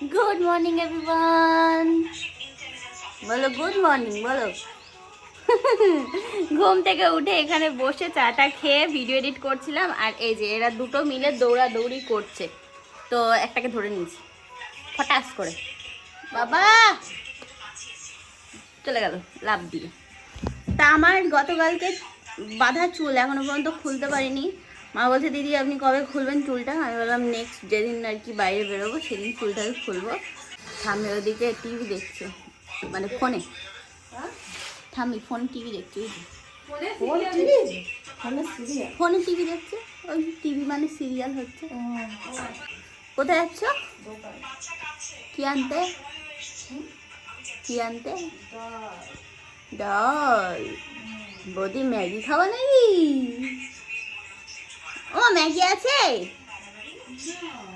Good morning everyone বলো good morning বলো। ঘুম থেকে উঠে এখানে বসে চাটা খেয়ে ভিডিও এডিট করছিলাম, আর এই যে এরা দুটো মিলে দৌড়াদৌড়ি করছে। তো একটাকে ধরে নিয়েছি। ফটাস করে। বাবা! চলে গেল লাভ দিয়ে। তা আমার গতকালকে বাঁধা চুল এখনও পর্যন্ত খুলতে পারিনি। মা বলছে দিদি আপনি কবে খুলবেন চুলটা? আমি বললাম নেক্সট যেদিন আর কি বাইরে বেরোবো সেদিন চুলটাকে খুলবো। ঠাম্মি ওদিকে টিভি দেখছে মানে ফোনে। ঠাম্মি ফোন টিভি দেখছে। ফোনে টিভি? দেখছে। ওই টিভি মানে সিরিয়াল হচ্ছে। কোথায় যাচ্ছ? কি আনতে? কি আনতে? ডাল। বৌদি ম্যাগি খাওয়া নাকি? ও, ম্যাগি আছে?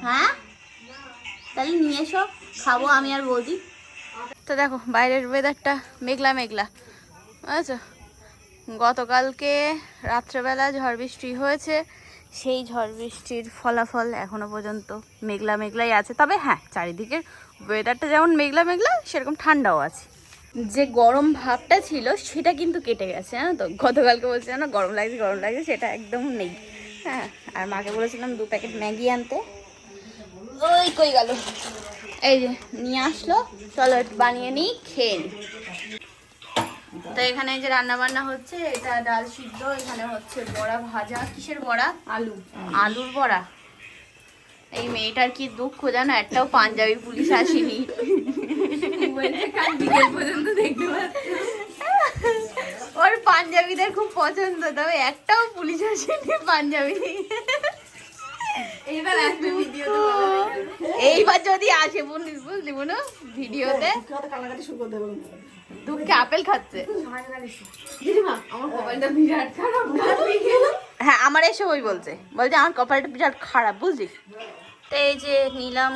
হ্যাঁ? তাহলে নিয়ে এসো, খাব আমি আর বৌদি। তো দেখো, বাইরের ওয়েদারটা মেঘলা মেঘলা, বুঝেছ? গতকালকে রাত্রেবেলা ঝড় বৃষ্টি হয়েছে, সেই ঝড় বৃষ্টির ফলাফল এখনও পর্যন্ত মেঘলা মেঘলাই আছে। তবে হ্যাঁ চারিদিকের ওয়েদারটা যেমন মেঘলা মেঘলা, সেরকম ঠান্ডাও আছে। যে গরম ভাবটা ছিল, সেটা কিন্তু কেটে গেছে হ্যাঁ তো? গতকালকে বলছে না গরম লাগছে গরম লাগছে, সেটা একদম নেই। হ্যাঁ আর মাকে বলেছিলাম দু প্যাকেট ম্যাগি আনতে। ওই কই গেল? এই যে নিয়ে আসলো। চলো একটু বানিয়ে নিই খেয়ে তো এখানে যে রান্না বান্না হচ্ছে এটা ডাল সিদ্ধ এখানে হচ্ছে বড়া ভাজা। কিসের বড়া? আলু। আলুর বড়া। এই মেয়েটার কি দুঃখ জানো? একটাও পাঞ্জাবি পুলিশ আসেনি। ওর পাঞ্জাবিদের খুব পছন্দ তবে একটাও পুলিশ আসেনি পাঞ্জাবি। এইবার আসবে ভিডিও এইবার যদি আসে বুঝলি বুঝলি বুনো ভিডিওতে। দুঃখে আপেল খাচ্ছে। হ্যাঁ আমার এসে ওই বলছে। বলছে আমার কপালটা বিরাট খারাপ বুঝলি? তো এই যে নিলাম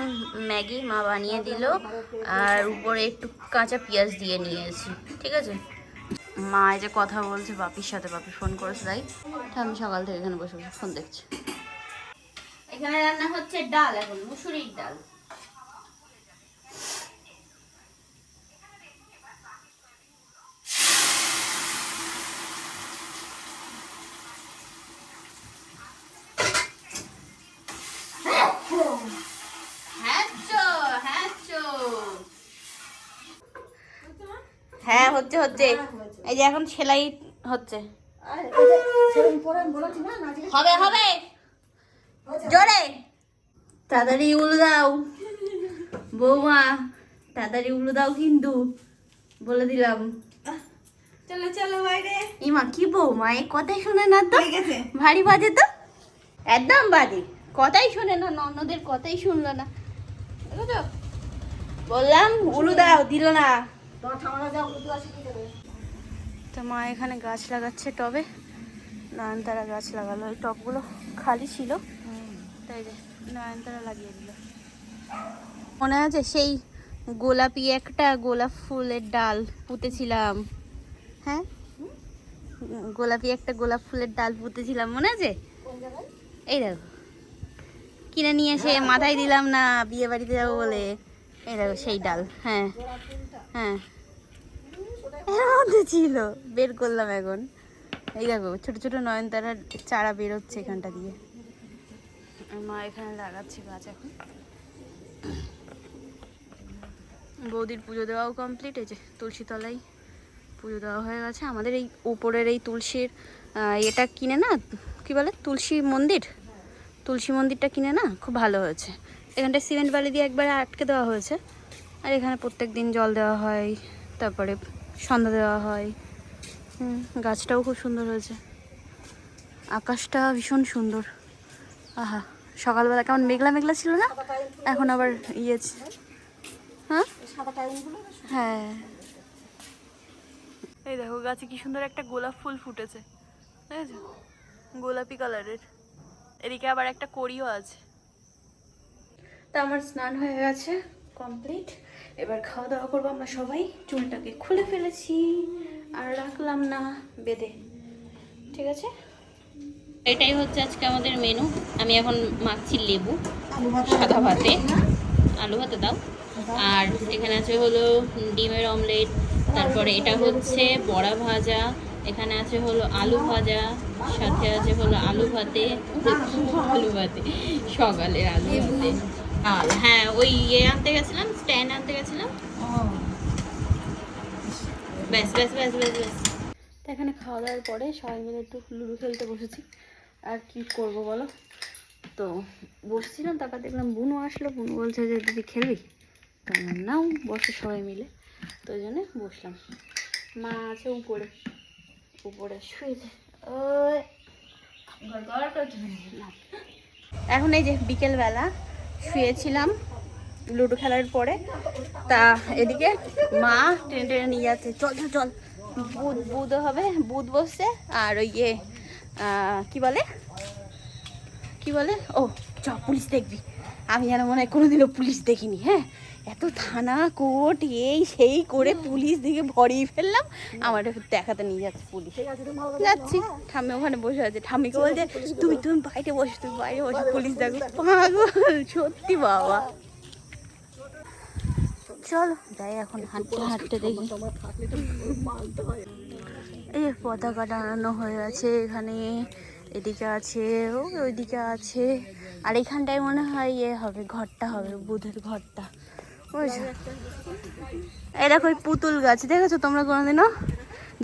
ম্যাগি মা বানিয়ে দিল। আর উপরে একটু কাঁচা পেঁয়াজ দিয়ে নিয়েছি ঠিক আছে? মা এই যে কথা বলছে বাপির সাথে বাপি ফোন করেছে তাই আমি সকাল থেকে এখানে বসে বসে ফোন দেখছি। এখানে রান্না হচ্ছে ডাল এখন মুসুরির ডাল। হ্যাঁ হচ্ছে হচ্ছে। এই যে এখন সেলাই হচ্ছে। হবে হবে। জোরে। তাড়াতাড়ি উলু দাও। বৌমা তাড়াতাড়ি উলু দাও কিন্তু। বলে দিলাম। চলো চলো বাইরে। ইমা কি বৌমা এই কথাই শোনে না তো? ভারী বাজে তো? একদম বাজে। কথাই শোনে না অন্যদের কথাই শুনলো না? বললাম উলু দাও দিল না। তো মা এখানে গাছ লাগাচ্ছে টবে। নয়নতারা গাছ লাগালো। ওই টবগুলো খালি ছিল। তাই যে নয়নতারা লাগিয়ে দিল। মনে আছে সেই গোলাপি একটা গোলাপ ফুলের ডাল পুঁতেছিলাম। হ্যাঁ? গোলাপি একটা গোলাপ ফুলের ডাল পুঁতেছিলাম। মনে আছে? এই দেখো। কিনে নিয়ে এসে মাথায় দিলাম না, বিয়ে বাড়িতে যাব বলে। এই দেখো সেই ডাল। হ্যাঁ। হ্যাঁ। ছিল। বের করলাম এখন। এই দেখো, ছোট ছোট নয়নতারার চারা বেরোচ্ছে এখানটা দিয়ে। মা এখানে লাগাচ্ছে গাছ এখন। বৌদির পুজো দেওয়াও কমপ্লিট এই যে তুলসী তলায় পুজো দেওয়া হয়ে গেছে। আমাদের এই উপরের এই তুলসীর এটা কিনে না, কি বলে, তুলসী মন্দির? তুলসী মন্দিরটা কিনে না, খুব ভালো হয়েছে। এখানটায় সিমেন্ট বালি দিয়ে একবার আটকে দেওয়া হয়েছে। আর এখানে প্রত্যেক দিন জল দেওয়া হয়, তারপরে সন্ধ্যা দেওয়া হয়। হুম, গাছটাও খুব সুন্দর হয়েছে। আকাশটা ভীষণ সুন্দর। আহা সকালবেলা কেমন মেঘলা মেঘলা ছিল না? এখন আবার ইয়ে হ্যাঁ? হ্যাঁ। এই দেখো গাছে কি সুন্দর একটা গোলাপ ফুল ফুটেছে। দেখেছ গোলাপি কালারের। এদিকে আবার একটা কড়িও আছে। তা আমার স্নান হয়ে গেছে কমপ্লিট। এবার খাওয়া দাওয়া করব আমরা সবাই। চুলটাকে খুলে ফেলেছি। আর রাখলাম না বেঁধে। ঠিক আছে? এটাই হচ্ছে আজকে আমাদের মেনু আমি এখন মাখছি লেবু সাদা ভাতে। আলু ভাতে দাও। আর এখানে আছে হলো ডিমের অমলেট তারপরে এটা হচ্ছে বড়া ভাজা। এখানে আছে হলো আলু ভাজা সাথে আছে হলো আলু ভাতে। আলু ভাতে। সকালের আলু ভাতে। আর হ্যাঁ ওই ইয়ে আনতে গেছিলাম স্ট্যান্ড আনতে গেছিলাম। ব্যাস ব্যাস ব্যাস ব্যাস ব্যাস। তো এখানে খাওয়া দাওয়ার পরে সবাই মিলে একটু লুডো খেলতে বসেছি। আর কি করব বলো? তো বসছিলাম তারপর দেখলাম বুনু আসলো। বুনু বলছে যে দিদি খেলবি? তো আমি বললাম, নাও বসে সবাই মিলে। তো ওই জন্যে বসলাম। মা আছে উপরে। উপরে শুয়েছে। এখন এই যে বিকেলবেলা শুয়েছিলাম। লুডো খেলার পরে তা এদিকে মা টেনে টেনে নিয়ে যাচ্ছে। চল চল চল। বুধ বুধ হবে, বুধ বসছে আর ওই ইয়ে কি বলে? কি বলে? ও, চ, পুলিশ দেখবি। আমি যেন মনে হয় কোনোদিনও পুলিশ দেখিনি হ্যাঁ? এত থানা, কোর্ট, এই সেই করে পুলিশ দিকে ভরিয়ে ফেললাম। আমার দেখাতে নিয়ে যাচ্ছে পুলিশ। যাচ্ছি, ঠাম্মি ওখানে বসে আছে। ঠাম্মিকে বলছে? তুমি তুমি বাইরে বসো তুমি বাইরে বসো, পুলিশ দেখো। পাগল, সত্যি বাবা। চলো, যাই এখন হাঁটতে হাঁটতে দেখি। এই পতাকা টানানো হয়ে আছে এখানে, এদিকে আছে ওইদিকে আছে। আর এখানটায় মনে হয় ইয়ে হবে, ঘরটা হবে, বুধের ঘরটা। বুঝছ? এই দেখো ওই পুতুল গাছ, দেখেছ তোমরা কোনোদিনও?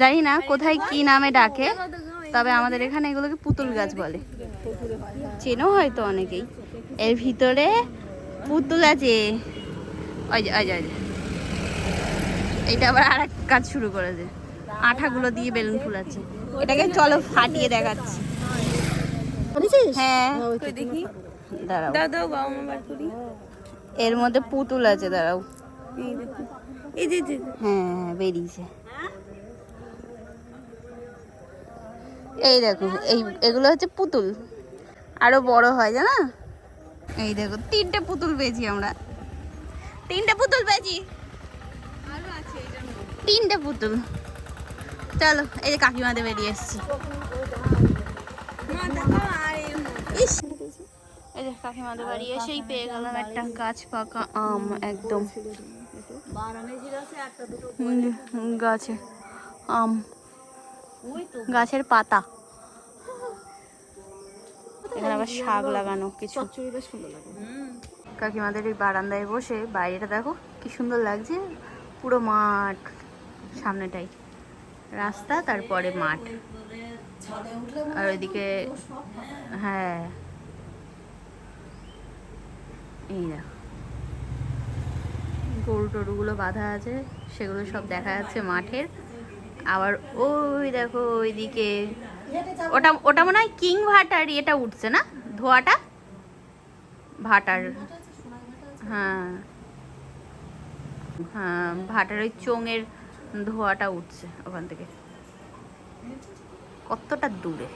জানি না কোথায় কি নামে ডাকে, তবে আমাদের এখানে এগুলোকে পুতুল গাছ বলে। চেনো হয়তো অনেকেই। এর ভিতরে পুতুল আছে। ওই যে ওই যে ওই যে। এইটা আবার আর এক কাজ শুরু করেছে। আঠাগুলো দিয়ে বেলুন ফুলাচ্ছে। এটাকে চলো ফাটিয়ে দেখাচ্ছি। হ্যাঁ। কই দেখি। দাঁড়াও। এর মধ্যে পুতুল আছে দাঁড়াও। এই যে। হ্যাঁ হ্যাঁ বেরিয়েছে। এই দেখো এই এগুলো হচ্ছে পুতুল। আরও বড় হয় জানা? এই দেখো তিনটে পুতুল পেয়েছি আমরা। তিনটে পুতুল পেয়েছি। তিনটে পুতুল। চলো এই যে কাকিমাদের বেরিয়ে এসছি। এই যে কাকিমাদের বাড়ি এসেই পেয়ে গেলাম একটা গাছ পাকা আম একদম। গাছে আম। গাছের পাতা। এখানে আবার শাক লাগানো কিছু। বেশ সুন্দর লাগে। কাকিমাদের এই বারান্দায় বসে বাইরেটা দেখো, কি সুন্দর লাগছে, পুরো মাঠ সামনেটাই। রাস্তা, তারপরে মাঠ। আর ওইদিকে হ্যাঁ। এই না গরু টরুগুলো বাঁধা আছে, সেগুলো সব দেখা যাচ্ছে মাঠের। আবার ওই দেখো, ওইদিকে। ওটা ওটা মনে হয় কিং ভাটার এটা উঠছে না? ধোয়াটা? ভাটার হ্যাঁ। হ্যাঁ ভাটার ওই চোঙের ধোয়াটা উঠছে ওখান থেকে। কতটা দূরে।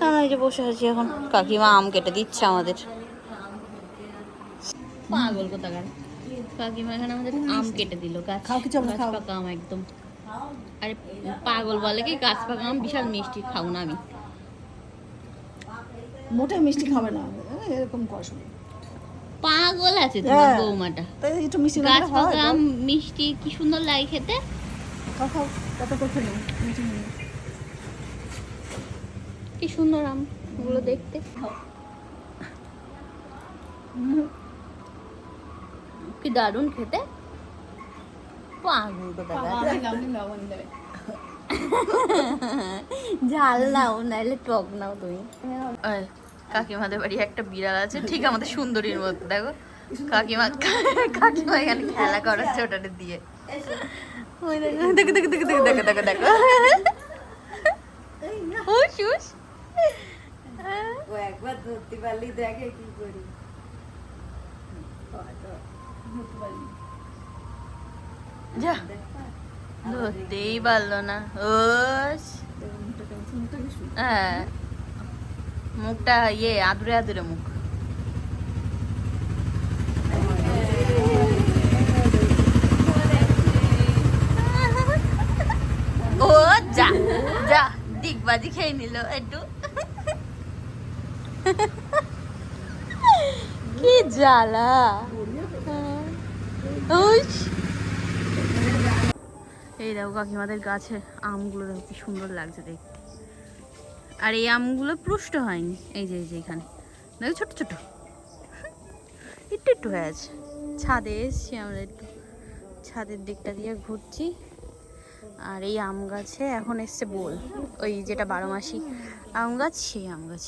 আমরা যে বসে আছি এখন। কাকিমা আম কেটে দিচ্ছে আমাদের। পাগল কোথাকার। কাকিমা এখানে আমাদের আম কেটে দিল। গাছ। পাকা আম একদম। আরে পাগল বলে কি? গাছ পাকা আম বিশাল মিষ্টি খাও না আমি। মোটে মিষ্টি খাবে না। এরকম শুনে পাগল আছে তোমার হ্যাঁ। বৌমাটা। তাই একটু মিষ্টি গাছ পাকা মিষ্টি কি সুন্দর লাগে খেতে। কি সুন্দর আমগুলো দেখতে। কি দারুণ খেতে। পাগল। ঝাল নাও নাইলে টক নাও তুমি। কাকিমাদের বাড়ি একটা বিড়াল আছে ঠিক আমাদের সুন্দরীর মতো দেখো। কাকিমা কাকিমা এখানে খেলা করাচ্ছে ওটাতে দিয়ে। দেখো দেখো দেখো দেখো দেখো দেখো দেখো একবার ধরতে পারলি দেখে কি করি। ধরতেই পারল না। ও হ্যাঁ। মুখটা ইয়ে আদুরে আদুরে মুখ। ও, যা যা, ডিগবাজি খেয়ে নিল একটু কি জ্বালা। এই দেখো কাকিমাদের গাছের আমগুলো দেখো কি সুন্দর লাগছে দেখতে। আর এই আমগুলো পুষ্ট হয়নি। এই যে এই যে এখানে। দেখো ছোট ছোট। একটু একটু হয়ে আছে। ছাদে এসছি আমরা একটু। ছাদের দিকটা দিয়ে ঘুরছি। আর এই আম গাছে এখন এসছে বোল। ওই যেটা বারো মাসি। আম গাছ সেই আম গাছ।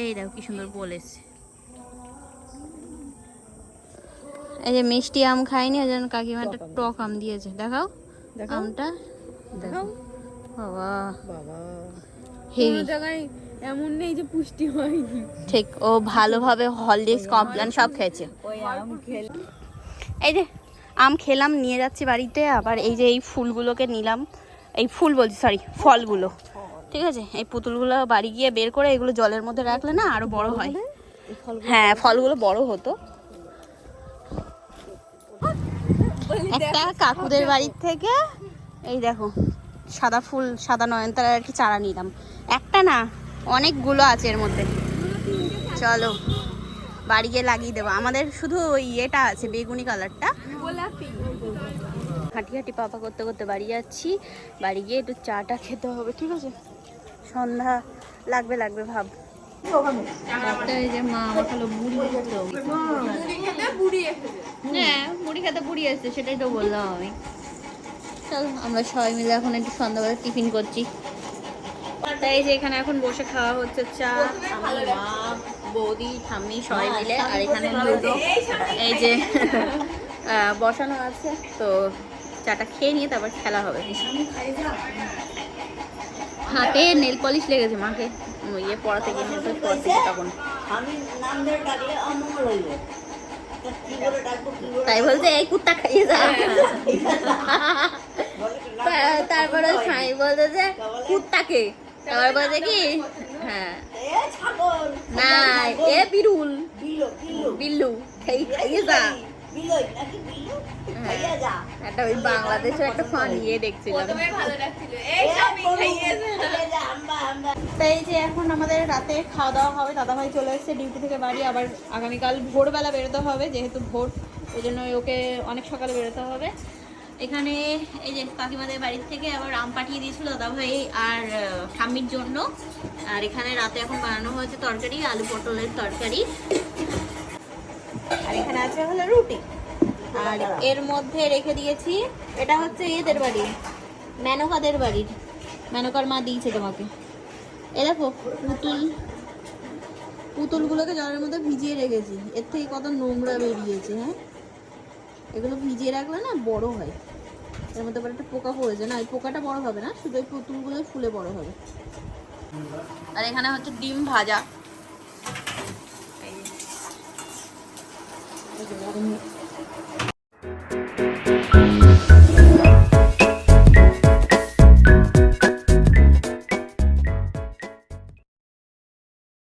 এই দেখো কি সুন্দর বোল এসছে। এই যে মিষ্টি আম খাইনি ওই জন্য কাকিমা একটা টক আম দিয়েছে। দেখাও আমটা। দেখো বাবা। বাবা। হেভি জায়গায় এমন নেই যে পুষ্টি হয়নি। ঠিক ও ভালোভাবে হললিক্স কমপ্লেন সব খেয়েছে। এই যে আম খেলাম নিয়ে যাচ্ছি বাড়িতে আবার এই যে এই ফুলগুলোকে নিলাম। এই ফুল বলছি সরি ফলগুলো। ঠিক আছে এই পুতুলগুলো বাড়ি গিয়ে বের করে এগুলো জলের মধ্যে রাখলে না আরও বড় হয়। হ্যাঁ ফলগুলো বড় হতো। একটা কাকুদের বাড়ির থেকে এই দেখো সাদা ফুল সাদা নয়নতারা আর কি চারা নিলাম। একটা না অনেকগুলো আছে এর মধ্যে। চলো বাড়ি গিয়ে লাগিয়ে দেবো। আমাদের শুধু ওই ইয়েটা আছে বেগুনি কালারটা। গোলাপি। হাঁটি হাঁটি পাপা করতে করতে বাড়ি যাচ্ছি। বাড়ি গিয়ে একটু চাটা খেতে হবে ঠিক আছে? সন্ধ্যা লাগবে লাগবে ভাব। মা আমার বুড়ি খেতে হ্যাঁ মুড়ি খেতে বুড়ি আসছে সেটাই তো বললাম আমি। চল আমরা সবাই মিলে এখন একটু সন্ধ্যাবেলা টিফিন করছি। তাই যে এখানে এখন বসে খাওয়া হচ্ছে চা আমি মা বৌদি ঠাম্মি সবাই মিলে আর এখানে লুডো। এই যে বসানো আছে তো চাটা খেয়ে নিয়ে তারপর খেলা হবে। হাতে নেল পলিশ লেগেছে মাকে। ইয়ে পড়াতে গিয়ে নেল পলিশ পড়াতে তখন। আমি নাম ধরে ডাকলে অমঙ্গল হইল তাই বলছে এই কুত্তা খাইয়ে যা। তারপরে স্বামী বলতে যে কুত্তাকে। তারপর বলছে কি? হ্যাঁ। না এ বিরুল। বিলো বিলো বিল্লু খাই খাইয়ে যা। বিলোই নাকি বিলো খাইয়া যা একটা ওই বাংলাদেশের একটা ফান ইয়ে দেখছিলাম। ভালো লাগছিল। এই খাইয়া যা, তাই যে এখন আমাদের রাতে খাওয়া দাওয়া হবে, দাদাভাই চলে এসেছে ডিউটি থেকে বাড়ি, আবার আগামীকাল ভোরবেলা বেরোতে হবে, যেহেতু ভোর, ওই জন্য ওকে অনেক সকালে বেরোতে হবে। এখানে এই যে কাকিমাদের বাড়ির থেকে আবার আম পাঠিয়ে দিয়েছিল দাদাভাই আর ঠাম্মির জন্য। আর এখানে রাতে এখন বানানো হয়েছে তরকারি, আলু পটলের তরকারি। আর এখানে আছে হলো রুটি। আর এর মধ্যে রেখে দিয়েছি, এটা হচ্ছে এদের বাড়ি মেনকাদের বাড়ির। মেনকার মা দিয়েছে তোমাকে। এ দেখো, পুতুল। পুতুলগুলোকে জলের মধ্যে ভিজিয়ে রেখেছি। এর থেকে কত নোংরা বেরিয়েছে হ্যাঁ? এগুলো ভিজিয়ে রাখলে না বড় হয়। এর মধ্যে আবার একটা পোকা পড়েছে। না, এই পোকাটা বড় হবে না, শুধু ওই পুতুলগুলোই ফুলে বড় হবে। আর এখানে হচ্ছে ডিম ভাজা।